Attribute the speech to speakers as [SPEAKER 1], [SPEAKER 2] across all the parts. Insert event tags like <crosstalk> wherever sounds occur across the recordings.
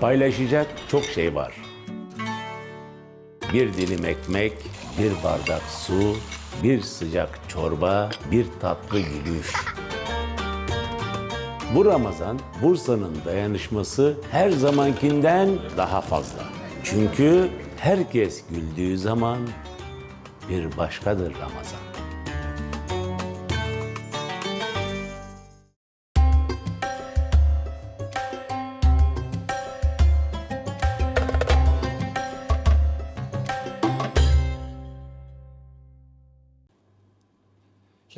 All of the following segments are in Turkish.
[SPEAKER 1] Paylaşacak çok şey var. Bir dilim ekmek, bir bardak su, bir sıcak çorba, bir tatlı gülüş. Bu Ramazan Bursa'nın dayanışması her zamankinden daha fazla. Çünkü herkes güldüğü zaman bir başkadır Ramazan.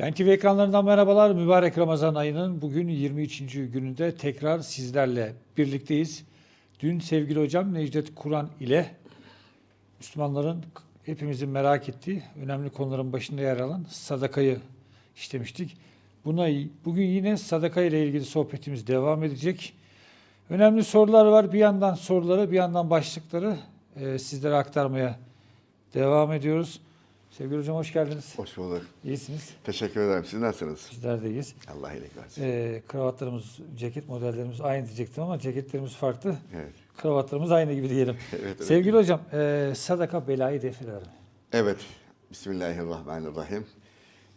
[SPEAKER 2] Şen TV ekranlarından merhabalar. Mübarek Ramazan ayının bugün 23. gününde tekrar sizlerle birlikteyiz. Dün sevgili hocam Necdet Kur'an ile Müslümanların hepimizin merak ettiği önemli konuların başında yer alan sadakayı işlemiştik. Buna bugün yine sadaka ile ilgili sohbetimiz devam edecek. Önemli sorular var. Bir yandan soruları, bir yandan başlıkları e, sizlere aktarmaya devam ediyoruz. Sevgili hocam hoş geldiniz.
[SPEAKER 3] Hoş bulduk.
[SPEAKER 2] İyisiniz.
[SPEAKER 3] Teşekkür ederim. Siz nasılsınız?
[SPEAKER 2] Bizler de iyiyiz.
[SPEAKER 3] Allah iyilik versin.
[SPEAKER 2] Ee, kravatlarımız, ceket modellerimiz aynı diyecektim ama ceketlerimiz farklı.
[SPEAKER 3] Evet.
[SPEAKER 2] Kravatlarımız aynı gibi diyelim. <laughs>
[SPEAKER 3] Evet, evet.
[SPEAKER 2] Sevgili hocam, e, sadaka belayı def eder mi?
[SPEAKER 3] Evet. Bismillahirrahmanirrahim.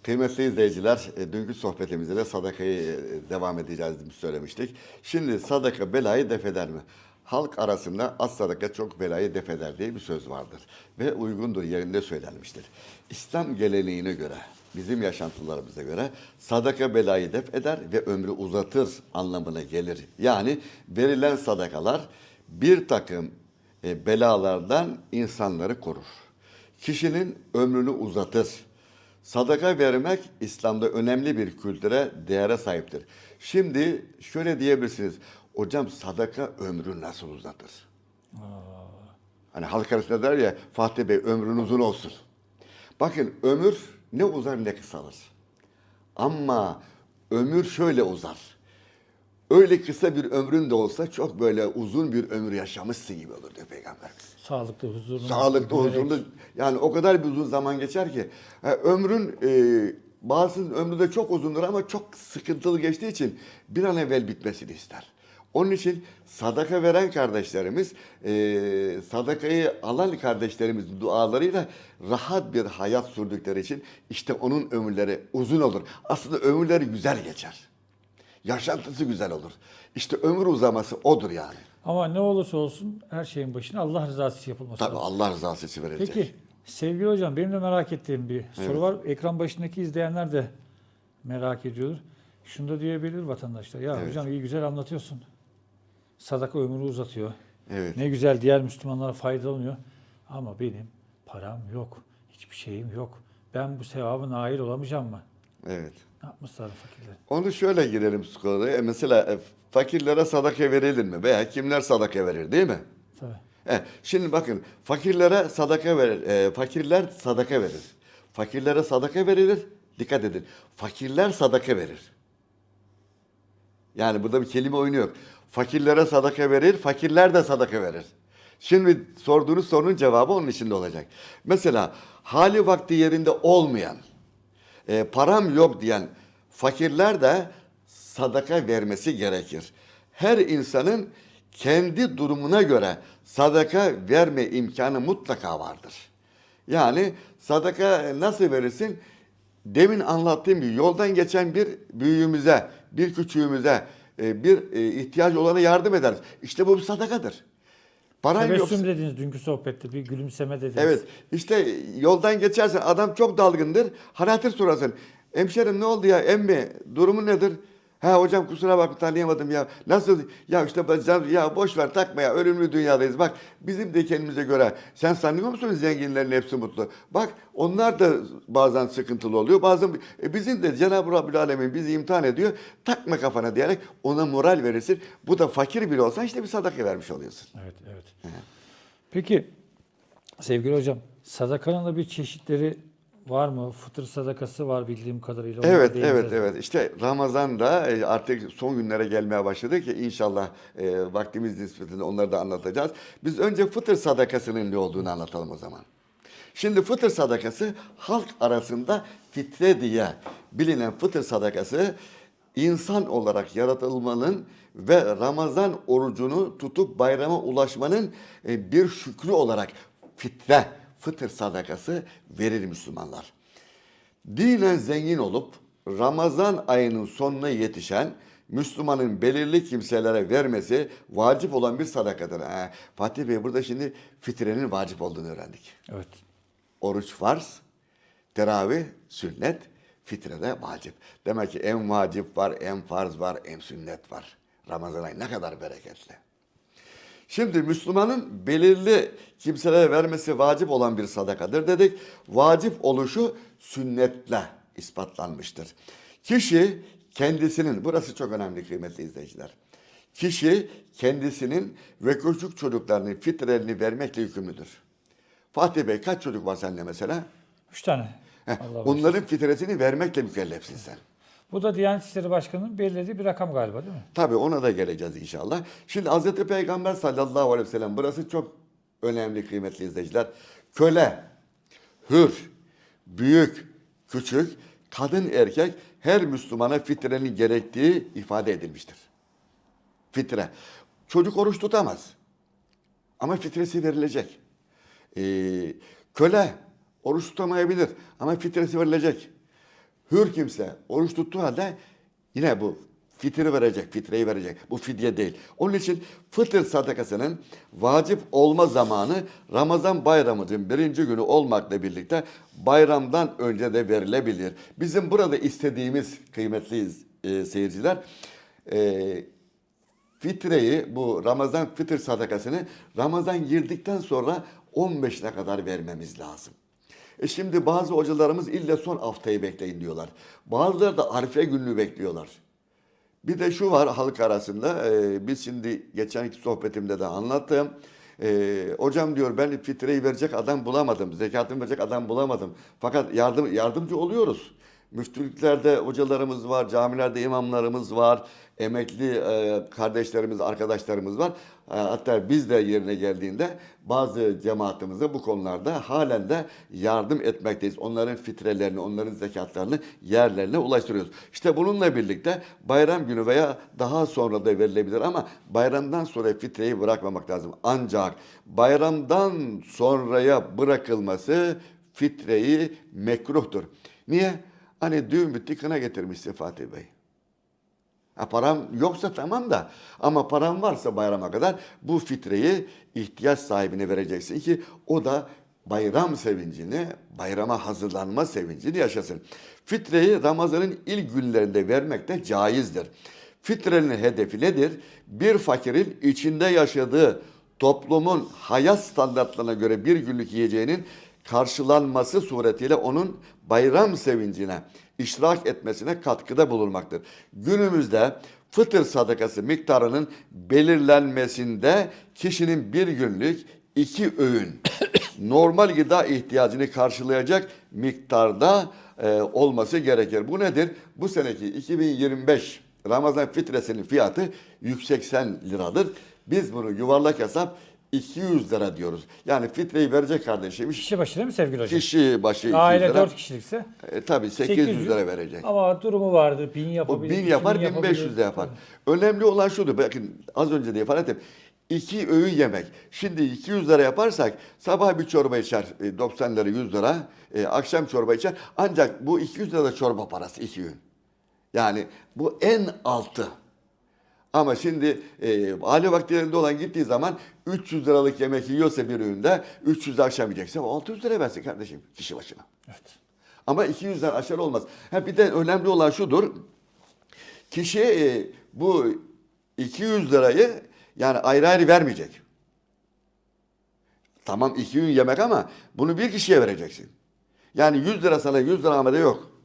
[SPEAKER 3] Kıymetli izleyiciler, e, dünkü sohbetimizde de sadakayı e, devam edeceğiz söylemiştik. Şimdi sadaka belayı def eder mi? Halk arasında az sadaka çok belayı def eder diye bir söz vardır. Ve uygundur, yerinde söylenmiştir. İslam geleneğine göre, bizim yaşantılarımıza göre sadaka belayı def eder ve ömrü uzatır anlamına gelir. Yani verilen sadakalar bir takım e, belalardan insanları korur. Kişinin ömrünü uzatır. Sadaka vermek İslam'da önemli bir kültüre, değere sahiptir. Şimdi şöyle diyebilirsiniz. Hocam sadaka ömrü nasıl uzatır? Hani halk arasında der ya Fatih Bey ömrün uzun olsun. Bakın ömür ne uzar ne kısalır. Ama ömür şöyle uzar. Öyle kısa bir ömrün de olsa çok böyle uzun bir ömür yaşamışsın gibi olur diyor Peygamberimiz.
[SPEAKER 2] Sağlıklı, huzurlu.
[SPEAKER 3] Sağlıklı, huzurlu. Yani o kadar bir uzun zaman geçer ki. Ha, ömrün e, bazısının ömrü de çok uzundur ama çok sıkıntılı geçtiği için bir an evvel bitmesini ister. Onun için sadaka veren kardeşlerimiz, e, sadakayı alan kardeşlerimiz dualarıyla rahat bir hayat sürdükleri için işte onun ömürleri uzun olur. Aslında ömürleri güzel geçer. Yaşantısı güzel olur. İşte ömür uzaması odur yani.
[SPEAKER 2] Ama ne olursa olsun her şeyin başına Allah rızası için yapılması
[SPEAKER 3] Tabii
[SPEAKER 2] lazım.
[SPEAKER 3] Allah rızası için verilecek.
[SPEAKER 2] Peki, sevgili hocam benim de merak ettiğim bir soru var. Ekran başındaki izleyenler de merak ediyordur. Şunu da diyebilir vatandaşlar. Ya
[SPEAKER 3] Evet.
[SPEAKER 2] hocam iyi güzel anlatıyorsun. Sadaka ömrü uzatıyor.
[SPEAKER 3] Evet.
[SPEAKER 2] Ne güzel diğer Müslümanlara faydalanıyor. Ama benim param yok. Hiçbir şeyim yok. Ben bu sevabı nail olamayacağım mı?
[SPEAKER 3] Evet.
[SPEAKER 2] Ne yapmışlar fakirler?
[SPEAKER 3] Onu şöyle girelim konuya. Mesela e, fakirlere sadaka verilir mi? Veya kimler sadaka verir değil mi?
[SPEAKER 2] Tabii.
[SPEAKER 3] E, şimdi bakın fakirlere sadaka verir. e, fakirler sadaka verir. Fakirlere sadaka verilir. Dikkat edin. Fakirler sadaka verir. Yani burada bir kelime oyunu yok. Fakirlere sadaka verir, fakirler de sadaka verir. Şimdi sorduğunuz sorunun cevabı onun içinde olacak. Mesela hali vakti yerinde olmayan, e, param yok diyen fakirler de sadaka vermesi gerekir. Her insanın kendi durumuna göre sadaka verme imkanı mutlaka vardır. Yani sadaka nasıl verirsin? Demin anlattığım gibi yoldan geçen bir büyüğümüze, bir küçüğümüze, e, bir e, ihtiyacı olana yardım ederiz. İşte bu bir sadakadır. Paran.
[SPEAKER 2] Tebessüm dediniz dünkü sohbette. Bir gülümseme dediniz.
[SPEAKER 3] Evet. işte yoldan geçersen adam çok dalgındır. Hal hatır sorasın. Hemşerim ne oldu ya emmi durumu nedir? Ha hocam kusura bak tanıyamadım ya. Nasıl? Ya işte ben- ya boş ver takma ya ölümlü dünyadayız. Bak bizim de kendimize göre sen sanıyor musun zenginlerin hepsi mutlu? Bak onlar da bazen sıkıntılı oluyor. Bazen e, bizim de Cenab-ı Rabbül Alemin bizi imtihan ediyor. Takma kafana diyerek ona moral verirsin. Bu da fakir biri olsa işte bir sadaka vermiş oluyorsun.
[SPEAKER 2] Evet, evet. Peki sevgili hocam, sadakanın da bir çeşitleri var mı? Fıtır sadakası var bildiğim kadarıyla.
[SPEAKER 3] Evet, evet, evet. İşte Ramazan'da e, artık son günlere gelmeye başladı ki inşallah e, vaktimiz nispetinde onları da anlatacağız. Biz önce fıtır sadakasının ne olduğunu anlatalım o zaman. Şimdi fıtır sadakası halk arasında fitre diye bilinen fıtır sadakası insan olarak yaratılmanın ve Ramazan orucunu tutup bayrama ulaşmanın e, bir şükrü olarak fitre, fıtır sadakası verir Müslümanlar. Dinen zengin olup Ramazan ayının sonuna yetişen Müslümanın belirli kimselere vermesi vacip olan bir sadakadır. Ha, Fatih Bey burada şimdi fitrenin vacip olduğunu öğrendik.
[SPEAKER 2] Evet.
[SPEAKER 3] Oruç farz, teravih sünnet, fitre de vacip. Demek ki en vacip var, en farz var, en sünnet var. Ramazan ayı ne kadar bereketli. Şimdi Müslümanın belirli kimselere vermesi vacip olan bir sadakadır dedik. Vacip oluşu sünnetle ispatlanmıştır. Kişi kendisinin, burası çok önemli kıymetli izleyiciler. Kişi kendisinin ve küçük çocuklarının fitrelerini vermekle yükümlüdür. Fatih Bey kaç çocuk var sende mesela?
[SPEAKER 2] Üç tane.
[SPEAKER 3] Heh,
[SPEAKER 2] Allah
[SPEAKER 3] onların fitresini vermekle mükellefsin sen.
[SPEAKER 2] Bu da Diyanet İşleri Başkanı'nın belirlediği bir rakam galiba değil mi?
[SPEAKER 3] Tabii ona da geleceğiz inşallah. Şimdi Hazreti Peygamber sallallahu aleyhi ve sellem burası çok önemli kıymetli izleyiciler. Köle, hür, büyük, küçük, kadın erkek her Müslümana fitrenin gerektiği ifade edilmiştir. Fitre. Çocuk oruç tutamaz. Ama fitresi verilecek. Ee, köle oruç tutamayabilir ama fitresi verilecek. Hür kimse oruç tuttuğu halde yine bu fitri verecek, fitreyi verecek. Bu fidye değil. Onun için fıtır sadakasının vacip olma zamanı Ramazan bayramının birinci günü olmakla birlikte bayramdan önce de verilebilir. Bizim burada istediğimiz kıymetli e, seyirciler e, fitreyi bu Ramazan fıtır sadakasını Ramazan girdikten sonra 15'ine kadar vermemiz lazım. E şimdi bazı hocalarımız illa son haftayı bekleyin diyorlar. Bazıları da Arife gününü bekliyorlar. Bir de şu var halk arasında, e, biz şimdi geçenki sohbetimde de anlattım. E, hocam diyor ben fitreyi verecek adam bulamadım, zekatımı verecek adam bulamadım. Fakat yardım yardımcı oluyoruz. Müftülüklerde hocalarımız var, camilerde imamlarımız var, emekli e, kardeşlerimiz, arkadaşlarımız var. E, hatta biz de yerine geldiğinde bazı cemaatimize bu konularda halen de yardım etmekteyiz. Onların fitrelerini, onların zekatlarını yerlerine ulaştırıyoruz. İşte bununla birlikte bayram günü veya daha sonra da verilebilir ama bayramdan sonra fitreyi bırakmamak lazım. Ancak bayramdan sonraya bırakılması fitreyi mekruhtur. Niye? Hani düğün bitti kına getirmişsin Fatih Bey. Ha, param yoksa tamam da ama param varsa bayrama kadar bu fitreyi ihtiyaç sahibine vereceksin ki o da bayram sevincini, bayrama hazırlanma sevincini yaşasın. Fitreyi Ramazan'ın ilk günlerinde vermek de caizdir. Fitrenin hedefi nedir? Bir fakirin içinde yaşadığı toplumun hayat standartlarına göre bir günlük yiyeceğinin karşılanması suretiyle onun bayram sevincine iştirak etmesine katkıda bulunmaktır. Günümüzde fıtır sadakası miktarının belirlenmesinde kişinin bir günlük iki öğün <coughs> normal gıda ihtiyacını karşılayacak miktarda e, olması gerekir. Bu nedir? Bu seneki 2025 Ramazan fitresinin fiyatı 180 liradır. Biz bunu yuvarlak hesap 200 lira diyoruz. Yani fitreyi verecek kardeşimiz
[SPEAKER 2] Kişi başı değil mi sevgili hocam?
[SPEAKER 3] kişi başı 200
[SPEAKER 2] Aile
[SPEAKER 3] lira.
[SPEAKER 2] 4 kişilikse
[SPEAKER 3] E, tabii 800, lira verecek.
[SPEAKER 2] Ama durumu vardı. 1000
[SPEAKER 3] O
[SPEAKER 2] yapabilir.
[SPEAKER 3] 1000
[SPEAKER 2] 2000
[SPEAKER 3] yapar,
[SPEAKER 2] yapabilir.
[SPEAKER 3] 1500 de yapar. Önemli olan şudur. Bakın az önce de ifade ettim. İki öğün yemek. Şimdi 200 lira yaparsak sabah bir çorba içer e, 90 lira 100 lira. e, akşam çorba içer. Ancak bu 200 lira da çorba parası iki öğün. Yani bu en altı. Ama şimdi e, aile vaktilerinde olan gittiği zaman 300 liralık yemek yiyorsa bir öğünde 300 de akşam yiyecekse o 600 lira versin kardeşim kişi başına.
[SPEAKER 2] Evet.
[SPEAKER 3] Ama 200'den aşağı olmaz. Ha bir de önemli olan şudur. Kişi e, bu 200 lirayı yani ayrı ayrı vermeyecek. Tamam iki gün yemek ama bunu bir kişiye vereceksin. Yani 100 lira sana 100 lira Ahmet'e yok.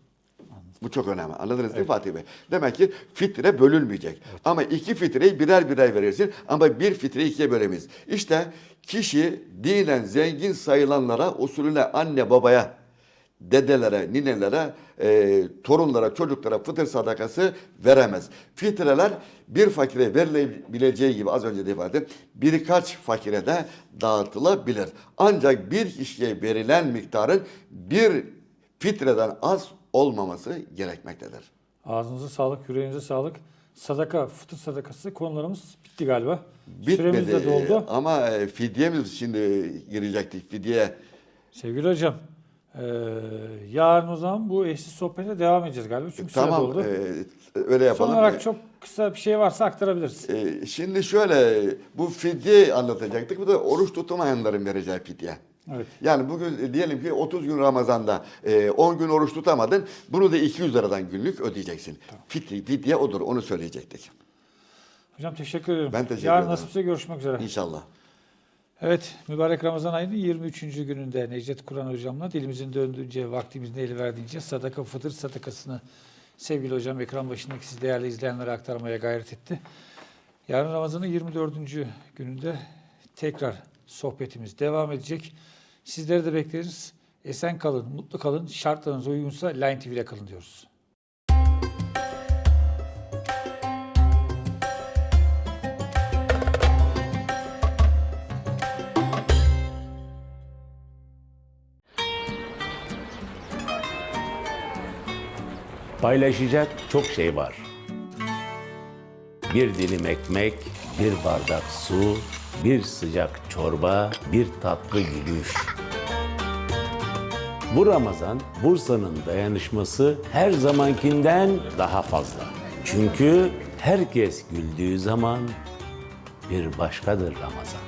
[SPEAKER 3] Bu çok önemli. Anladınız değil mi Fatih Bey? Demek ki fitre bölünmeyecek. Ama iki fitreyi birer birer verirsin ama bir fitreyi ikiye bölemeyiz. İşte kişi dinen zengin sayılanlara, usulüne anne babaya, dedelere, ninelere, e, torunlara, çocuklara fıtır sadakası veremez. Fitreler bir fakire verilebileceği gibi az önce de ifade ettim, birkaç fakire de dağıtılabilir. Ancak bir kişiye verilen miktarın bir fitreden az olmaması gerekmektedir.
[SPEAKER 2] Ağzınıza sağlık, yüreğinize sağlık. Sadaka, fıtır sadakası konularımız bitti galiba.
[SPEAKER 3] Bitmedi
[SPEAKER 2] Süremiz de doldu.
[SPEAKER 3] e, ama e, fidyemiz şimdi girecektik fidye.
[SPEAKER 2] Sevgili hocam, eee, yarın o zaman bu eşsiz sohbete devam edeceğiz galiba. Çünkü süre
[SPEAKER 3] Tamam
[SPEAKER 2] doldu.
[SPEAKER 3] e, öyle
[SPEAKER 2] Son
[SPEAKER 3] yapalım.
[SPEAKER 2] olarak çok kısa bir şey varsa aktarabiliriz.
[SPEAKER 3] E, şimdi şöyle bu fidye anlatacaktık. Bu da oruç tutamayanların vereceği fidye.
[SPEAKER 2] Evet.
[SPEAKER 3] Yani bugün e, diyelim ki 30 gün Ramazan'da e, 10 gün oruç tutamadın. Bunu da 200 liradan günlük ödeyeceksin. Fidye, fidye odur. Onu söyleyecektik.
[SPEAKER 2] Hocam teşekkür ederim.
[SPEAKER 3] Ben teşekkür
[SPEAKER 2] Yarın
[SPEAKER 3] ederim.
[SPEAKER 2] nasipse görüşmek üzere.
[SPEAKER 3] İnşallah.
[SPEAKER 2] Evet, mübarek Ramazan ayının 23. gününde Necdet Kur'an hocamla dilimizin döndüğünce, vaktimizin eli verdiğince sadaka fıtır sadakasını sevgili hocam ekran başındaki siz değerli izleyenlere aktarmaya gayret etti. Yarın Ramazan'ın 24. gününde tekrar sohbetimiz devam edecek. Sizleri de bekleriz. Esen kalın, mutlu kalın. Şartlarınız uygunsa Line TV'de kalın diyoruz.
[SPEAKER 1] Paylaşacak çok şey var. Bir dilim ekmek, bir bardak su, bir sıcak çorba, bir tatlı gülüş. Bu Ramazan Bursa'nın dayanışması her zamankinden daha fazla. Çünkü herkes güldüğü zaman bir başkadır Ramazan.